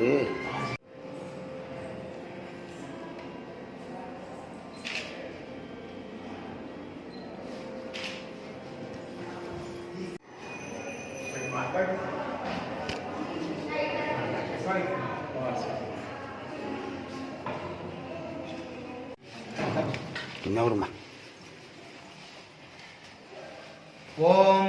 Iya. Tunggu rumah. Om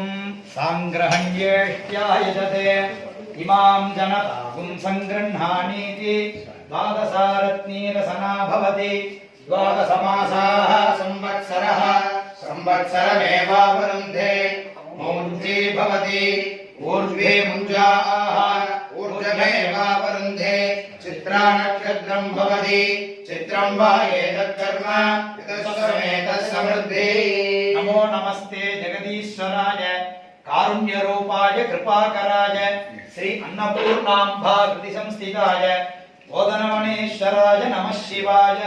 Sanggrahan Yesya Yadadeh इमां जनतागुं सङ्गृह्णानीति द्वादशारत्नीरसना भवति द्वादशमासाः संवत्सरः। संवत्सरमेवावरुन्धे मौञ्जी भवति। ऊर्ध्वे मुञ्जाः ऊर्ध्वमेवावरुन्धे चित्रानक्षत्रं भवति। चित्रं वा एतत्कर्म इतस्त्वमेतत् समृद्धिः। नमो नमस्ते जगदीश्वराय। कारुण्यरूपाय कृपाकराय श्री अन्नपूर्णाम्भा कृति संस्थिताय बोधनमणेश्वराय नमः शिवाय।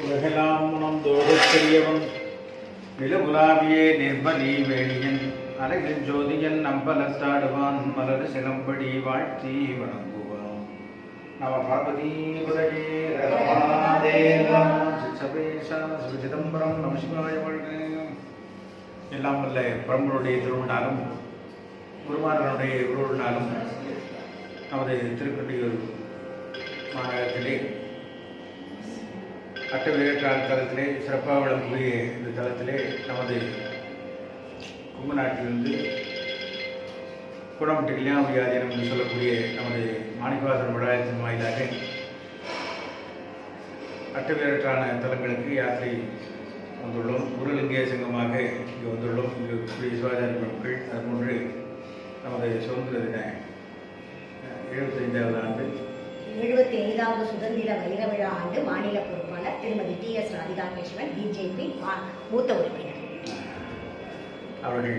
உலகெல்லாம் மனம் பெரியவன் நிலவுலாவியே நிர்மலி வேணியன் அழகில் ஜோதியன் நம்பலத்தாடுவான் மலர் சிலம்படி வாழ்த்தி வணங்குவான் நம பார்வதி சபேஷா சிதம்பரம் நம சிவாய வாழ்க எல்லாம் வல்ல பிரம்மனுடைய திருவிழாலும் குருமாரனுடைய உருவனாலும் நமது திருக்கொண்டியூர் மாநகரத்திலே அட்டவிரட்டான் தலத்திலே சிறப்பாக விளங்கக்கூடிய இந்த தலத்திலே நமது கும்ப நாட்டிலிருந்து குடமட்டு கல்யாணபுரியாதீனம் என்று சொல்லக்கூடிய நமது மாணிக்கவாசன் விழாயத்தின் வாயிலாக அட்டவிரட்டான தலங்களுக்கு யாத்திரை வந்துள்ளோம். குருலிங்க சங்கமாக இங்கு வந்துள்ளோம். இங்கு கூடிய பொருட்கள் அது அதுபோன்று நமது சுதந்திர தின எழுபத்தைந்தாவது ஆண்டு. எழுபத்தி ஐந்தாவது சுதந்திர வைர விழா ஆண்டு மாநில பொறுப்பாளர் திருமதி டி எஸ் ராதிகாகிருஷ்ணன் பிஜேபி மூத்த உறுப்பினர். அவர்கள்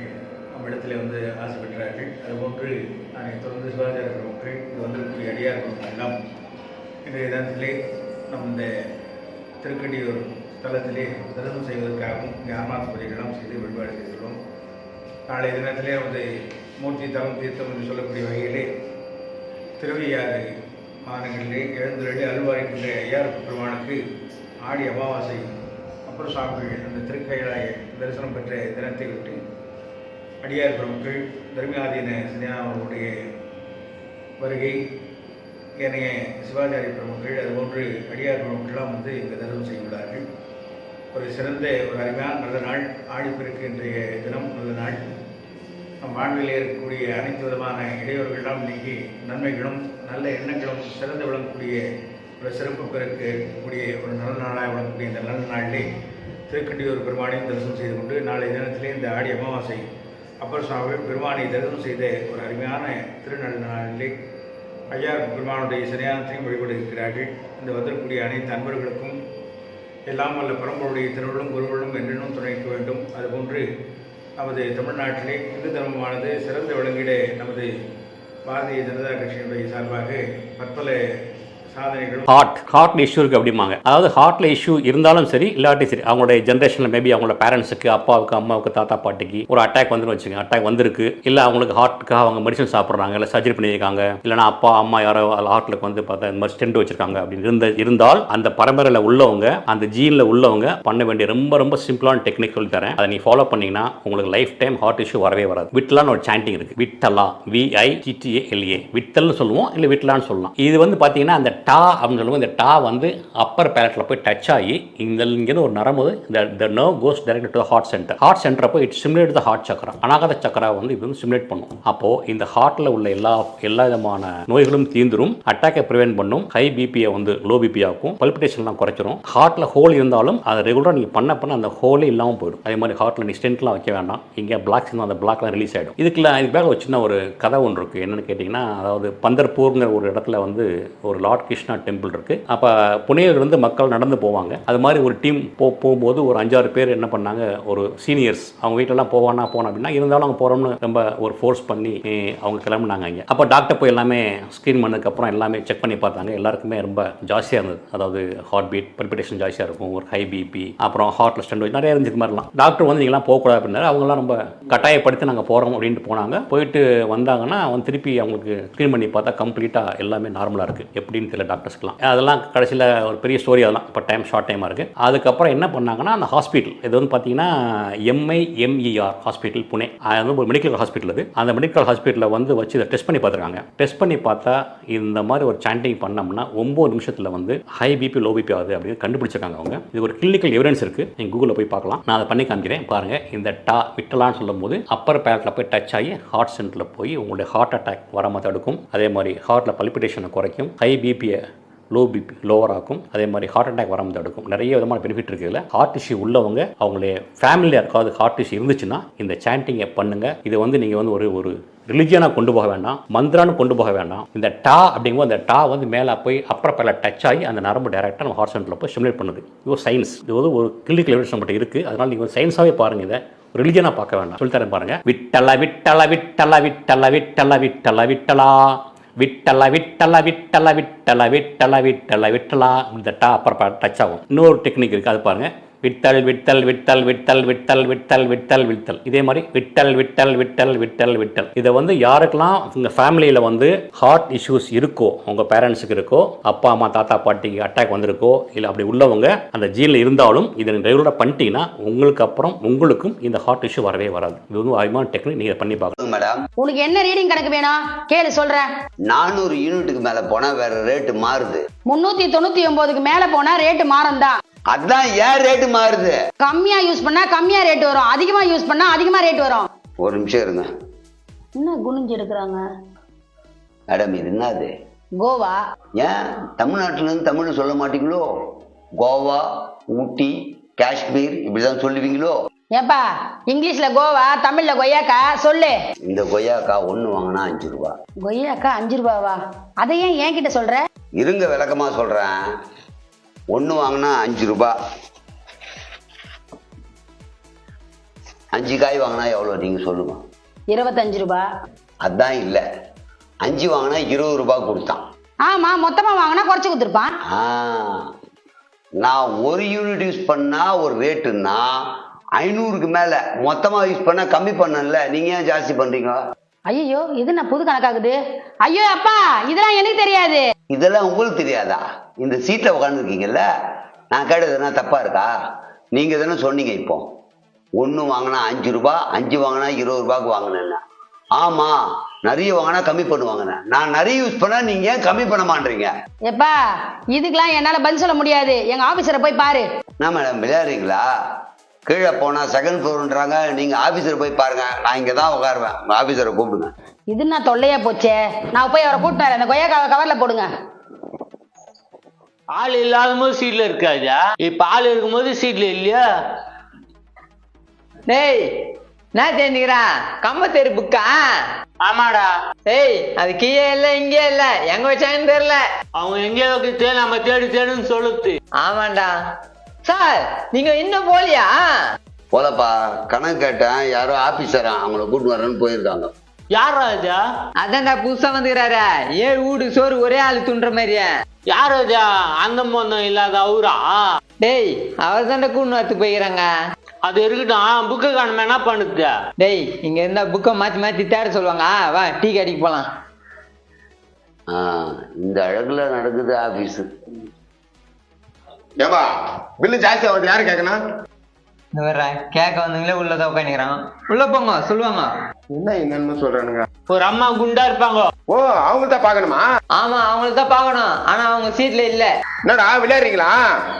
நம்மிடத்தில் வந்து ஆசை பெற்றார்கள். அதுபோன்று நான் தொடர்ந்து சிவாச்சார மக்கள் இங்கு வந்திருக்கக்கூடிய அடியார் எல்லாம் இன்றைய தினத்திலே நம் இந்த திருக்கடியூர் தலத்திலே தரிசனம் செய்வதற்காகவும் இங்கே ஆன்மாச பூஜைகளும் செய்து வழிபாடு செய்துள்ளோம். நாளைய தினத்திலே வந்து மூர்த்தி தமிழ் தீர்த்தம் என்று சொல்லக்கூடிய வகையிலே திருவையாறு ஆனங்களிலே எழுந்துருளி அருள்வாரிக்கின்ற ஐயாறு பெருமானுக்கு ஆடி அமாவாசை அப்புறம் சாமிகள் அந்த திருக்கையிலாய தரிசனம் பெற்ற தினத்தை விட்டு அடியார் பிரமுக்கள் தர்மியாதீன சினியாவுடைய வருகை ஏனைய சிவாச்சாரிய பிரமுகர்கள் அதுபோன்று அடியார் பிரமுகர்கள்லாம் வந்து இங்கே தரிசனம் செய்துள்ளார்கள். ஒரு சிறந்த ஒரு அருமையான நல்ல நாள் ஆடிப்பெருக்கு இன்றைய தினம் நல்ல நாள். நம் வாழ்வில் இருக்கக்கூடிய அனைத்து விதமான இடையூறுகளெல்லாம் நீங்கி நன்மைகளும் நல்ல எண்ணங்களும் சிறந்து விளங்கக்கூடிய ஒரு சிறப்பு பெறக்கூடிய ஒரு நல்ல நாளாக விளங்கக்கூடிய இந்த நல்ல நாளிலே திருக்கண்டியூர் பெருமானையும் தரிசனம் செய்து கொண்டு நாளைய தினத்திலே இந்த ஆடி அமாவாசை அப்பர் சுவாமி பெருமானை தரிசனம் செய்த ஒரு அருமையான திருநல்ல நாளிலே ஐயார் பெருமானுடைய சிறையானத்தையும் வழிபட இருக்கிறார்கள் இந்த வந்திருக்கக்கூடிய அனைத்து அன்பர்களுக்கும் எல்லாம் வல்ல பரம்பருடைய திருவள்ளும் குருவளும் என்றென்றும் துணைக்க வேண்டும். அதுபோன்று நமது தமிழ்நாட்டிலே இந்து தர்மமானது சிறந்து விளங்கிட நமது பாரதிய ஜனதா கட்சியினுடைய சார்பாக பற்பல ஹார்ட் ஹார்ட்ல இஷ்யூ இருக்குது அப்படிம்பாங்க. அதாவது ஹார்ட்ல இஷ்யூ இருந்தாலும் சரி இல்லாட்டி சரி அவங்களுடைய ஜென்ரேஷனில் மேபி அவங்களோட பேரண்ட்ஸுக்கு அப்பாவுக்கு அம்மாவுக்கு தாத்தா பாட்டிக்கு ஒரு அட்டாக் வந்துன்னு வச்சுங்க அட்டாக் வந்திருக்கு. இல்லை அவங்களுக்கு ஹார்ட்டுக்காக அவங்க மெடிசன் சாப்பிட்றாங்க இல்லை சர்ஜரி பண்ணியிருக்காங்க. இல்லைனா அப்பா அம்மா யாரோ ஹார்ட்டில் வந்து பார்த்தா இந்த மாதிரி ஸ்டெண்ட் வச்சிருக்காங்க அப்படின்னு இருந்த இருந்தால் அந்த பரம்பரையில் உள்ளவங்க அந்த ஜீனில் உள்ளவங்க பண்ண வேண்டிய ரொம்ப ரொம்ப சிம்பிளான டெக்னிக் சொல்லி தரேன். அதை நீ ஃபாலோ பண்ணீங்கன்னா உங்களுக்கு லைஃப் டைம் ஹார்ட் இஷ்யூ வரவே வராது. விட்டலான்னு ஒரு சாண்டிங் இருக்கு. விட்டலா. விஐ டிடிஏஎல்ஏ விட்டல்னு சொல்லுவோம் இல்லை விட்லான்னு சொல்லலாம். இது வந்து பார்த்தீங்கன்னா அந்த டா அப்படின்னு சொல்லும்போது இந்த டா வந்து அப்பர் பேலட்டில் போய் டச் ஆகி இந்த இங்கேருந்து ஒரு நரம்பு இந்த the nerve goes direct to heart centre heart centre அப்போ it stimulate the heart chakra Anahata chakra வந்து இது வந்து சிமுலேட் பண்ணும். அப்போது இந்த ஹார்ட்டில் உள்ள எல்லா எல்லா விதமான நோய்களும் தீந்துரும். அட்டாக்கை ப்ரிவென்ட் பண்ணும். ஹை பிபியை வந்து லோ பிபி ஆக்கும். பல்பிட்டேஷன்லாம் குறைச்சிரும். ஹார்ட்டில் ஹோல் இருந்தாலும் அதை ரெகுலராக நீங்கள் பண்ண பண்ண அந்த ஹோலே இல்லாமல் போயிடும். அதே மாதிரி ஹார்ட்டில் நீ ஸ்டென்ட்லாம் வைக்க வேண்டாம். இங்கே பிளாக்ஸ் இருந்தால் அந்த பிளாக்லாம் ரிலீஸ் ஆகிடும் இதுக்குள்ள இதுக்கு பேக் ஒரு சின்ன ஒரு கதை ஒன்று இருக்குது என்னென்னு கேட்டிங்கன்னா அதாவது பந்தர்பூருங்கிற ஒரு இடத்துல வந்து ஒரு லார்ட் கிருஷ்ணா டெம்பிள் இருக்குது அப்போ புனேலிருந்து மக்கள் நடந்து போவாங்க. அது மாதிரி ஒரு டீம் போ போகும்போது ஒரு அஞ்சாறு பேர் என்ன பண்ணாங்க? ஒரு சீனியர்ஸ். அவங்க வீட்டிலலாம் போவானா போனோம் அப்படின்னா இருந்தாலும் அவங்க போகிறோம்னு ரொம்ப ஒரு ஃபோர்ஸ் பண்ணி அவங்க கிளம்புனாங்க இங்கே. அப்போ டாக்டர் போய் எல்லாமே ஸ்க்ரீன் பண்ணதுக்கப்புறம் எல்லாமே செக் பண்ணி பார்த்தாங்க. எல்லாருக்குமே ரொம்ப ஜாஸ்தியாக இருந்தது. அதாவது ஹார்ட் பீட் பல்பிட்டேஷன் ஜாஸ்தியாக இருக்கும். ஒரு ஹை பிபி அப்புறம் ஹார்ட்டில் ஸ்டெண்ட் நிறைய இருந்துச்சு மாதிரிலாம். டாக்டர் வந்து நீங்களாம் போகக்கூடாது அப்படின்னாரு. அவங்களாம் ரொம்ப கட்டாயப்படுத்தி நாங்கள் போகிறோம் அப்படின்ட்டு போனாங்க. போயிட்டு வந்தாங்கன்னா அவன் திருப்பி அவங்களுக்கு ஸ்க்ரீன் பண்ணி பார்த்தா கம்ப்ளீட்டாக எல்லாமே நார்மலாக இருக்குது எப்படின்னு தெரியல. டாக்டர்ஸ்க்குலாம் அதெல்லாம் கடைசியில் ஒரு பெரிய ஸ்டோரி அதெல்லாம். இப்போ டைம் ஷார்ட் டைமாக இருக்குது அதுக்கப்புறம் என்ன பண்ணாங்கன்னா அந்த ஹாஸ்பிட்டல் இது வந்து பார்த்தீங்கன்னா எம்ஐ எம்இஆர் ஹாஸ்பிட்டல் புனே. அது வந்து ஒரு மெடிக்கல் ஹாஸ்பிட்டல் அது. அந்த மெடிக்கல் ஹாஸ்பிட்டலில் வந்து வச்சு இதை டெஸ்ட் பண்ணி பார்த்துருக்காங்க. டெஸ்ட் பண்ணி பார்த்தா இந்த மாதிரி ஒரு சாண்டிங் பண்ணோம்னா ஒம்பது நிமிஷத்தில் வந்து ஹை பிபி லோ பிபி ஆகுது அப்படின்னு கண்டுபிடிச்சிருக்காங்க அவங்க. இது ஒரு கிளினிக்கல் எவிடன்ஸ் இருக்குது நீங்கள் கூகுளில் போய் பார்க்கலாம். நான் அதை பண்ணி காமிக்கிறேன். பாருங்கள் இந்த டா விட்டலான்னு சொல்லும்போது அப்பர் பேரட்டில் போய் டச் ஆகி ஹார்ட் சென்டரில் போய் உங்களுடைய ஹார்ட் அட்டாக் வராமல் தடுக்கும். அதே மாதிரி ஹார்ட்டில் பல்பிட்டேஷனை குறைக்கும். ஹை பிபியை லோ பிபி லோவர் ஆக்கும். அதே மாதிரி ஹார்ட் அட்டாக் வராமல் தடுக்கும். நிறைய விதமான பெனிஃபிட் இருக்குதுல ஹார்ட் இஷ்யூ உள்ளவங்க அவங்களுடைய ஃபேமிலியில் யாருக்காவது ஹார்ட் இஷ்யூ இருந்துச்சுன்னா இந்த சாண்டிங்கை பண்ணுங்கள் இதை வந்து நீங்கள் வந்து ஒரு ஒரு ரிலிஜியனாக கொண்டு போக வேண்டாம். மந்திரான்னு கொண்டு போக வேண்டாம். இந்த டா அப்படிங்கும்போது அந்த டா வந்து மேலே போய் அப்புறம் பல டச் ஆகி அந்த நரம்பு டேரெக்டாக நம்ம ஹார்ட் சென்டரில் போய் ஸ்டிமுலேட் பண்ணுது. இது ஒரு சயின்ஸ் இது வந்து ஒரு கிளினிக்கல் எவிடன்ஸ் நம்மகிட்ட இருக்குது அதனால் நீங்கள் சயின்ஸாகவே பாருங்கள் இதை. ரிலிஜனாக பார்க்க வேண்டாம். சொல்லித்தரேன் பாருங்கள் விட்டல விட்டல விட்டல விட்டல விட்டல விட்டல விட்டலா. விட்டல விட்டல விட்டல விட்டல விட்டல விட்டல விட்டலா. இந்த டா அப்புறம் டச் ஆகும். இன்னொரு டெக்னிக் இருக்குது அது பாருங்கள் விட்டல் விட்டல் விட்டல் விட்டல் விட்டல் விட்டல் விட்டல் விட்டல். இதே மாதிரி விட்டல் விட்டல் விட்டல் விட்டல் விட்டல். இதை வந்து யாருக்கெல்லாம் உங்கள் ஃபேமிலியில் வந்து ஹார்ட் இஷ்யூஸ் இருக்கோ உங்கள் பேரண்ட்ஸுக்கு இருக்கோ அப்பா அம்மா தாத்தா பாட்டிக்கு அட்டாக் வந்திருக்கோ இல்லை அப்படி உள்ளவங்க அந்த ஜீனில் இருந்தாலும் இதை ரெகுலராக பண்ணிட்டீங்கன்னா உங்களுக்கு அப்புறம் உங்களுக்கும் இந்த ஹார்ட் இஷ்யூ வரவே வராது. இது வந்து அதிகமான டெக்னிக் நீங்கள் பண்ணி பார்க்கலாம் மேடம் உனக்கு என்ன ரீடிங் கணக்கு வேணும்? கேளு சொல்றேன் நானூறு யூனிட்டுக்கு மேல போனா வேற ரேட்டு மாறுது. முன்னூத்தி தொண்ணூத்தி ஒன்பதுக்கு மேல போனா ரேட்டு மாறும் தான் அதான் ஏன் ரேட்டு மாறுது? கம்மியா யூஸ் பண்ணா கம்மியா ரேட் வரும். அதிகமா யூஸ் பண்ணா அதிகமா ரேட் வரும். ஒரு நிமிஷம் இருங்க. என்ன குனிஞ்சு எடுக்கிறாங்க? மேடம் இது என்னது? கோவா? ஏன்? தமிழ்நாட்டுல இருந்து தமிழ் சொல்ல மாட்டீங்களோ? கோவா ஊட்டி காஷ்மீர் இப்படிதான் சொல்லுவீங்களோ? ஏப்பா இங்கிலீஷ்ல கோவா தமிழ்ல கொய்யாக்கா சொல்லு. இந்த கொய்யாக்கா ஒண்ணு வாங்கினா அஞ்சு ரூபா. கொய்யாக்கா அஞ்சு ரூபாவா? அதை ஏன் என்கிட்ட சொல்ற? இருங்க விளக்கமா சொல்றேன். ஒண்ணு வாங்கினா அஞ்சு ரூபா. அஞ்சு காய் வாங்கினா எவ்வளவு நீங்க சொல்லுங்க. இருபத்தஞ்சு ரூபா. அதான் இல்ல. அஞ்சு வாங்கினா இருபது ரூபாய் கொடுத்தான். ஆமா மொத்தமா வாங்கினா குறைச்சு கொடுத்துருப்பான். நான் ஒரு யூனிட் யூஸ் பண்ணா ஒரு ரேட்டுன்னா ஐநூறுக்கு மேல. மொத்தமா யூஸ் பண்ணா கம்மி பண்ணல நீங்க ஏன் ஜாஸ்தி பண்றீங்க? ஐயோ இது நான் புது கணக்காகுது? ஐயோ அப்பா இதெல்லாம் எனக்கு தெரியாது. இதெல்லாம் உங்களுக்கு தெரியாதா? இந்த சீட்டில் உட்காந்துருக்கீங்கல்ல நான் கேட்டது என்ன தப்பா இருக்கா? நீங்க தானே சொன்னீங்க இப்போ. ஒன்று வாங்கினா அஞ்சு ரூபா அஞ்சு வாங்கினா இருபது ரூபாய்க்கு வாங்கினேன்னா. ஆமா நிறைய வாங்கினா கம்மி பண்ணுவாங்கண்ணே. நான் நிறைய யூஸ் பண்ணா நீங்க ஏன் கம்மி பண்ண மாட்டீங்க? எப்பா இதுக்கெல்லாம் என்னால பதில் சொல்ல முடியாது. எங்க ஆபீசரை போய் பாரு. என்ன மேடம் விளையாடுறீங்களா? கீழே போனா செகண்ட் ஃப்ளோர்ன்றாங்க நீங்க ஆபீசர் போய் பாருங்க. நான் இங்க தான் உட்காருவேன் ஆபீசரை கூப்பிடுங்க. இது நான் தொல்லையா போச்சே? நான் போய் அவரை கூப்பிட்டு வரேன். அந்த கொய்யாக்காவை கவர்ல போடுங்க. ஆள் இல்லாத போது சீட்ல இருக்காதா? இப்ப ஆள் இருக்கும்போது சீட்ல இல்லையா? டேய் என்ன தெரிஞ்சுக்கிறான் கம்பத்தேரி புக்கா ஆமாடா. டேய் அது கீழே இல்ல இங்கே இல்ல. எங்க வச்சாங்கன்னு தெரியல. அவங்க எங்கேயோ தேடி நம்ம தேடி தேடுன்னு சொல்லுது. ஆமாண்டா. சார் நீங்க இன்னும் போலியா போலப்பா கணக்கு கேட்டேன். யாரோ ஆபீசரா அவங்கள கூட்டிட்டு வரேன்னு போயிருக்காங்க. யாரா இதா? அதான்டா புதுசா வந்துக்கிறாரு ஏழு வீடு சோறு ஒரே ஆளு துண்ற மாதிரியே. யார் அதா? அந்த மொந்தம் இல்லாத அவரா? டேய் அவர் தான்டா கூண்டு வரத்துக்கு போய்க்கிறாங்க. அது இருக்கட்டும் புக்கு காணுமே என்ன பண்ணுது? டேய் இங்க இருந்தா புக்கை மாத்தி மாத்தி தேட சொல்லுவாங்க. வா டீ கடைக்கு போலாம். ஆ, இந்த அழகுல நடக்குது ஆபீஸ். ஏம்பா பில்லு ஜாஸ்தி ஆகுது யாரு கேட்கணும் இந்த வர்ற கேட்க வந்தீங்களே உள்ளதான் உட்காந்துக்கிறாங்க உள்ள போங்க சொல்லுவாங்க. என்ன என்னன்னு சொல்றானுங்க? ஒரு அம்மா குண்டா இருப்பாங்க. ஓ அவங்க தான் பாக்கணுமா ஆமா அவங்களுக்கு தான் ஆனா அவங்க சீட்ல இல்ல. என்னடா விளையாடுறீங்களா?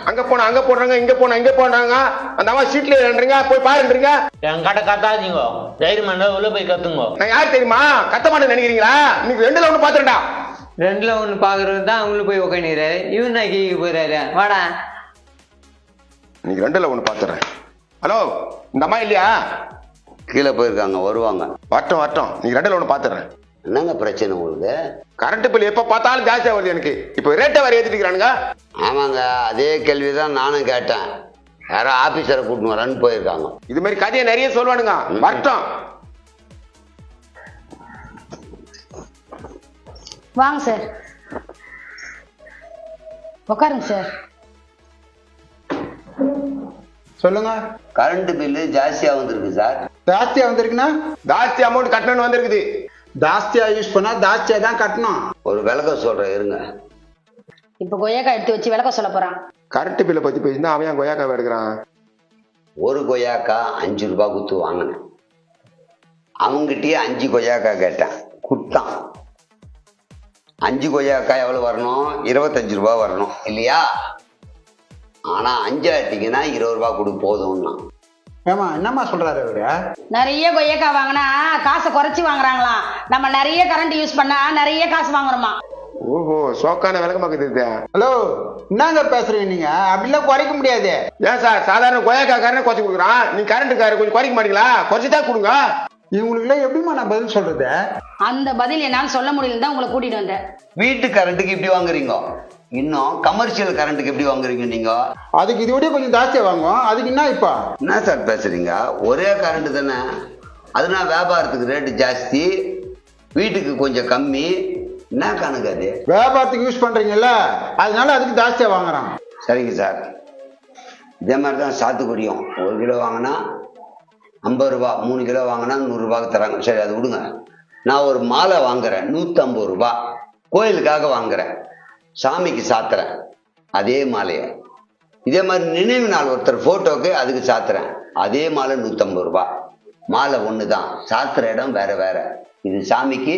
அங்க போனா அங்க போடுறாங்க இங்க போனா இங்க போனாங்க அந்த அம்மா சீட்ல இல்லைன்றீங்க போய் பாருன்றீங்க. என் கடை கத்தாதீங்க. தைரியமா உள்ள போய் கத்துங்க. நான் யார் தெரியுமா? கத்த மாட்டேன்னு நினைக்கிறீங்களா? இன்னைக்கு ரெண்டுல ஒண்ணு பாத்துறேன்டா ரெண்டுல ஒண்ணு பாக்குறது தான் உள்ள போய் உட்காந்துக்கிறாரு இவன் நான் கீழே வாடா. இன்னைக்கு ரெண்டுல ஒண்ணு பாத்துறேன். ஹலோ இந்த அம்மா இல்லையா? கீழே போயிருக்காங்க வருவாங்க. வரட்டும் வரட்டும். நீங்க ரெண்டுல ஒண்ணு பாத்துறேன் என்னங்க பிரச்சனை உங்களுக்கு? கரண்ட் பில் எப்ப பார்த்தாலும் ஜாஸ்தியா வருது எனக்கு. இப்ப ரேட்டை வர ஏத்திக்கிறானுங்க ஆமாங்க அதே கேள்விதான் நானும் கேட்டேன். யாரோ ஆபீசரை கூட்டின்னு வரேன்னு போயிருக்காங்க. இது மாதிரி கதையை நிறைய சொல்லுவானுங்க. வரட்டும். வாங்க சார். உட்காருங்க சார். சொல்லுங்க. கரண்ட் பில்லு ஜாஸ்தியா வந்திருக்கு சார். ஜாஸ்தியா வந்திருக்குன்னா? ஜாஸ்தி அமௌண்ட் கட்டணும்னு வந்திருக்குது. ஜாஸ்தியா யூஸ் பண்ணா ஜாஸ்தியா தான் கட்டணும். ஒரு விளக்கம் சொல்றேன் இருங்க. இப்ப கொய்யாக்காய் எடுத்து வச்சு விளக்க சொல்ல போறான். கரண்ட் பில்லை பத்தி பேசினா அவன் ஏன் கொய்யாக்காவை எடுக்கிறான்? ஒரு கொய்யாக்கா அஞ்சு ரூபாய் குத்து வாங்கினேன். அவங்ககிட்டயே அஞ்சு கொய்யாக்கா கேட்டேன். கொடுத்தான் அஞ்சு கொய்யாக்கா எவ்வளவு வரணும்? இருபத்தஞ்சு ரூபாய் வரணும். இல்லையா? ஆனா அஞ்சு ஆட்டிங்கன்னா இருபது ரூபாய் கொடு போதும்னா. ஏமா என்னம்மா சொல்றாரு அவரு? நிறைய கொய்யாக்காய் வாங்கினா காசை குறைச்சி வாங்குறாங்களாம் நம்ம நிறைய கரண்ட் யூஸ் பண்ணா நிறைய காசு வாங்குறோமா? ஓஹோ சோக்கான விளக்கமாக்குது இது ஹலோ என்னங்க பேசுறீங்க நீங்க? அப்படிலாம் குறைக்க முடியாது. ஏன் சார் சாதாரண கொய்யாக்காரனே குறைச்சி கொடுக்குறான்? நீ கரண்ட் கார கொஞ்சம் குறைக்க மாட்டீங்களா? குறைச்சி தான் கொடுங்க. இவங்களுக்குலாம் எப்படிம்மா நான் பதில் சொல்றது? அந்த பதில் என்னால சொல்ல முடியல தான் உங்களை கூட்டிட்டு வந்தேன். வீட்டு கரண்ட்டுக்கு இப்படி வாங்குறீங்க? இன்னும் கமர்ஷியல் கரண்ட்டுக்கு எப்படி வாங்குறீங்க நீங்க? அதுக்கு இதை விட கொஞ்சம் ஜாஸ்தியா வாங்குவோம். அதுக்கு என்ன இப்போ? என்ன சார் பேசுறீங்க? ஒரே கரண்ட் தானே. அதனால வியாபாரத்துக்கு ரேட்டு ஜாஸ்தி வீட்டுக்கு கொஞ்சம் கம்மி. என்ன கணக்கு அது? வியாபாரத்துக்கு யூஸ் பண்றீங்கல்ல அதனால அதுக்கு ஜாஸ்தியா வாங்குறான் சரிங்க சார் இதே மாதிரி தான் சாத்துக்குடியும். ஒரு கிலோ வாங்கினா ஐம்பது ரூபா மூணு கிலோ வாங்கினா நூறுரூபாய்க்கு தராங்க. சரி அது விடுங்க. நான் ஒரு மாலை வாங்குறேன் நூற்றம்பது ரூபா. கோயிலுக்காக வாங்குறேன். சாமிக்கு சாத்துறேன். அதே மாலையை. இதே மாதிரி நினைவு நாள் ஒருத்தர் ஃபோட்டோக்கு அதுக்கு சாத்துறேன். அதே மாலை நூற்றம்பது ரூபா. மாலை ஒன்று தான் சாத்துற இடம் வேற வேற. இது சாமிக்கு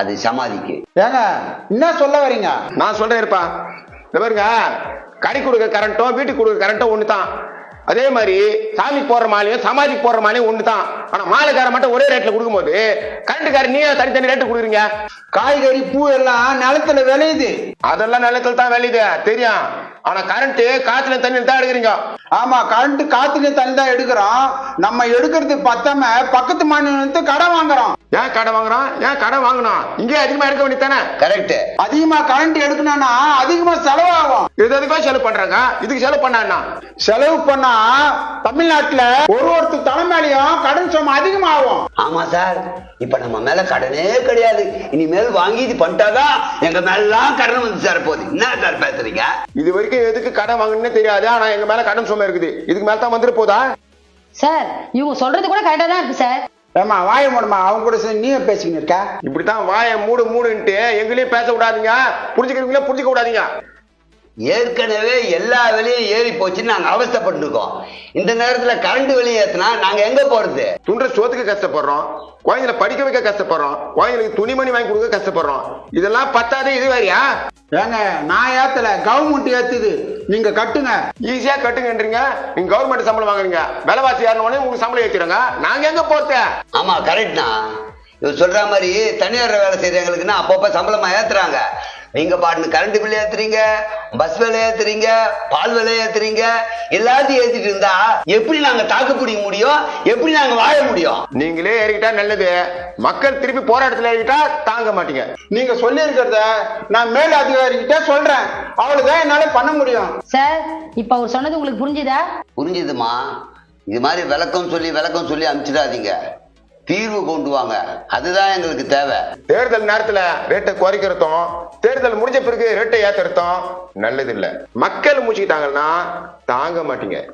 அது சமாதிக்கு. ஏங்க என்ன சொல்ல வரீங்க? நான் சொல்றேன் இருப்பா. இந்த பாருங்க கடை கொடுக்குற கரண்ட்டும் வீட்டுக்கு கொடுக்குற கரண்ட்டும் ஒன்று தான் அதே மாதிரி சாமிக்கு போடுற மாலையும் சமாதிக்கு போடுற மாலையும் ஒன்று தான் ஆனால் மாலைக்காரன் மட்டும் ஒரே ரேட்டில் கொடுக்கும்போது கரண்ட்டுக்காரன் நீங்க தனித்தனி ரேட்டு கொடுக்குறீங்க. காய்கறி பூ எல்லாம் நிலத்துல விளையுது. அதெல்லாம் நிலத்தில் தான் விளையுது தெரியும். ஆனா கரண்ட் காத்துல தண்ணியில் தான் எடுக்கிறீங்க. ஆமா கரண்ட் காத்துல தண்ணி தான் எடுக்கிறோம். நம்ம எடுக்கிறது பத்தாம பக்கத்து மாநிலத்து கடன் வாங்குறோம். ஏன் கடை வாங்குறோம்? ஏன் கடை வாங்கணும் இங்கே அதிகமா எடுக்க வேண்டியது தானே? கரெக்டு அதிகமா கரண்ட் எடுக்கணும்னா அதிகமா செலவாகும். எதுக்கோ செலவு பண்றாங்க? இதுக்கு செலவு பண்ணா செலவு பண்ணா தமிழ்நாட்டுல ஒரு ஒருத்தர் தலைமையிலையும் கடன் சுமை அதிகமாகும். ஆமா சார். இப்ப நம்ம மேல கடனே கிடையாது. இனிமேல் வாங்கி இது பண்ணிட்டாதான் எங்க மேலாம் கடன் வந்து சேர போகுது. என்ன சார் பேசுறீங்க? இது வரைக்கும் எதுக்கு கடன் வாங்கணும்னே தெரியாது. ஆனா எங்க மேல கடன் சுமை இருக்குது. இதுக்கு மேல தான் வந்துட்டு போதா? சார் இவங்க சொல்றது கூட கரெக்டா தான் இருக்கு சார். ஏமா வாய மூடமா அவங்க கூட சேர்ந்து நீயே பேசிக்கின்னு இருக்க. இப்படித்தான் வாயை மூடு மூடுன்ட்டு எங்களையும் பேச விடாதீங்க. புரிஞ்சுக்கிறீங்களா புரிஞ்சுக்க விடாதீங்க. ஏற்கனவே எல்லா விலையும் ஏறி போச்சுன்னு நாங்க அவஸ்தைப்பட்டுருக்கோம். இந்த நேரத்துல கரண்ட் வெளியே ஏத்துனா நாங்க எங்க போறது? துண்ட சோத்துக்கு கஷ்டப்படுறோம். குழந்தைகளை படிக்க வைக்க கஷ்டப்படுறோம். குழந்தைங்களுக்கு துணிமணி வாங்கி கொடுக்க கஷ்டப்படுறோம். இதெல்லாம் பத்தாதே இது வேறையா? ஏங்க நான் ஏத்தல. கவர்மெண்ட் ஏத்துது. நீங்க கட்டுங்க. ஈஸியா கட்டுங்கன்றீங்க. நீங்க கவர்மெண்ட் சம்பளம் வாங்குறீங்க. விலைவாசி ஏறினோடனே உங்களுக்கு சம்பளம் ஏற்றிடுங்க நாங்க எங்க போறது? ஆமா கரெக்ட்னா இவர் சொல்ற மாதிரி தனியார் வேலை செய்யறவங்களுக்குன்னா அப்பப்ப சம்பளமா ஏத்துறாங்க. நீங்க பாட்டுன்னு கரண்ட் பில் ஏத்துறீங்க பஸ் விலை ஏத்துறீங்க பால் விலை ஏத்துறீங்க எல்லாத்தையும் ஏத்திட்டு இருந்தா எப்படி நாங்க தாக்கு பிடிக்க முடியும்? எப்படி நாங்க வாழ முடியும்? நீங்களே ஏறிக்கிட்டா நல்லது. மக்கள் திருப்பி போராட்டத்துல ஏறிக்கிட்டா தாங்க மாட்டீங்க. நீங்க சொல்லி இருக்கிறத நான் மேல் அதிகாரிகிட்ட சொல்றேன். அவ்வளவுதான் என்னால பண்ண முடியும். சார் இப்ப அவர் சொன்னது உங்களுக்கு புரிஞ்சுதா? புரிஞ்சுதுமா இது மாதிரி விளக்கம் சொல்லி விளக்கம் சொல்லி அனுப்பிச்சிடாதீங்க. தீர்வு கொண்டு வாங்க. அதுதான் எங்களுக்கு தேவை. தேர்தல் நேரத்துல ரேட்டை குறைக்கிறதும் தேர்தல் முடிஞ்ச பிறகு ரேட்டை ஏத்துறதும் நல்லது இல்ல. மக்கள் மூச்சுக்கிட்டாங்கன்னா தாங்க மாட்டீங்க.